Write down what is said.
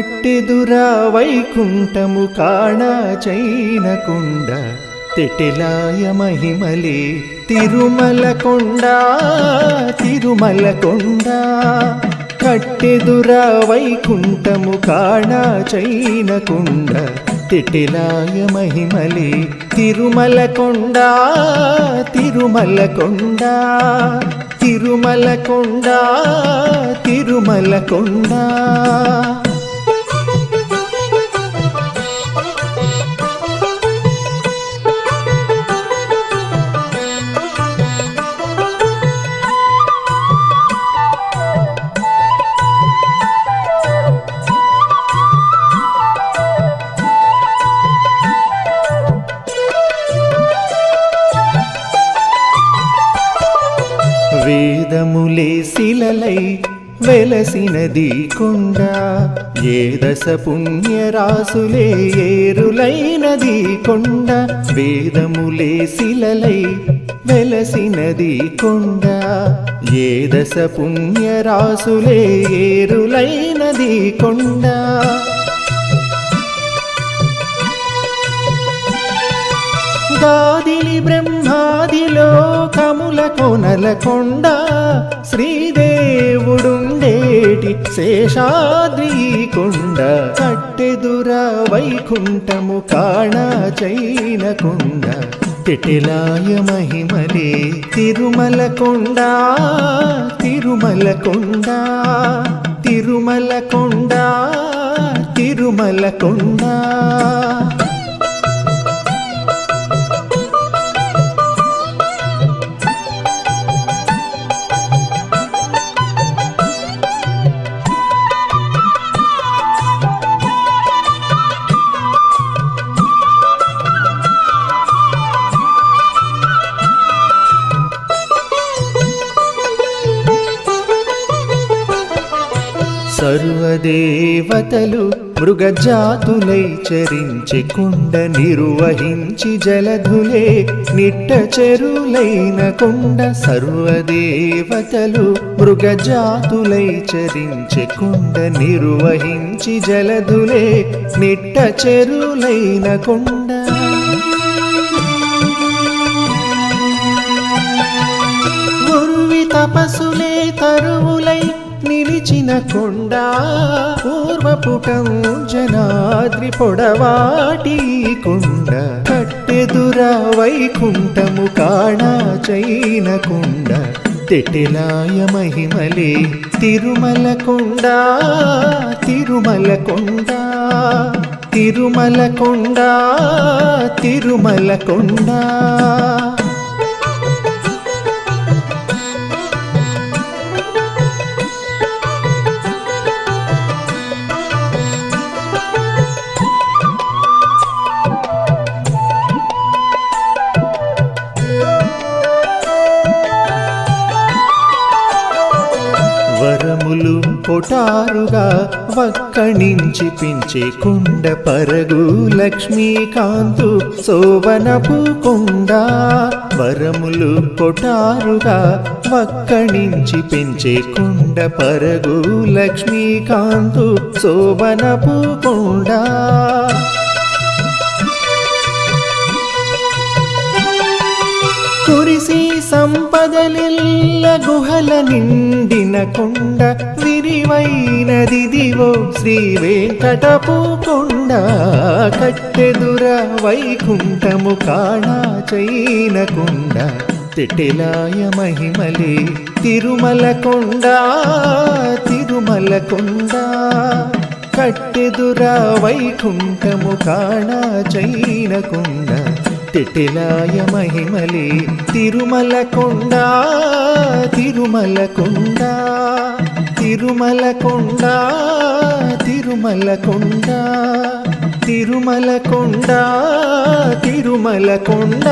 కట్టెదురా వైకుంఠము కాణ చైనకుండ తెటిలాయ మహిమలే తిరుమల కొండ తిరుమల కొండ. కట్టెదురా వైకుంఠము కాణ చైనకుండ తిటిలాయ మహిమలే తిరుమల కొండ తిరుమల కొండ. తిరుమల కొండ తిరుమల కొండ. వేదములే శిలలై వెలసినది కొండ. ఏ దశ పుణ్యరాసులే ఏరులైనది కొండ. వేదములే శిలలై వెలసినది కొండ. ఏ దశ పుణ్యరాసులే ఏరులైనది కొండ. గాదిలి బ్రహ్మాదిలో కముల కొనల కొండ శ్రీదేవుడుండేటి శేషాద్రి కొండ. కట్టెదుర వైకుంఠము కాణ చైన కొండ. తిటిలాయ మహిమలే తిరుమల కొండ తిరుమల కొండ. తిరుమల కొండ తిరుమల కొండ. సర్వదేవతలు మృగజాతులై చరించి కుండ నిర్వహించి జలధులే నిట్ట చెరులైన కుండ సర్వదేవతలు మృగజాతులై చరించి కుండ నిర్వహించి జలధులే నిట్ట చెరులైన కుండ నిలిచిన కొండ పూర్వపుటం జనాద్రి పొడవాటి కొండ. కట్టెదుర వైకుంఠము కాణా చైన కొండ. తెటిలాయ మహిమలే తిరుమల కొండ తిరుమల కొండ. తిరుమల కొండ తిరుమల కొండ. వరములు కొటారుగా వక్కణించి పించే కుండ పరగు లక్ష్మీకాంతు శోభనపు కొండ. వరములు కొటారుగా వక్కణించి పెంచే కుండ పరగు లక్ష్మీకాంతు శోభనపు కొండ. గుహల నిండిన కొండ విరివైనదిదివో శ్రీ వెంకటపుకొండ కట్టెదుర వైకుంఠము కాణ చైన కొండ. తిటిలాయ మహిమలే తిరుమల కొండ తిరుమల కొండ. కట్టెదుర వైకుంఠము కాణ చైన కొండ. తిటిలాయ మహిమలే తిరుమల కొండ తిరుమల కొండ తిరుమల కొండ తిరుమల కొండ తిరుమల కొండ తిరుమల కొండ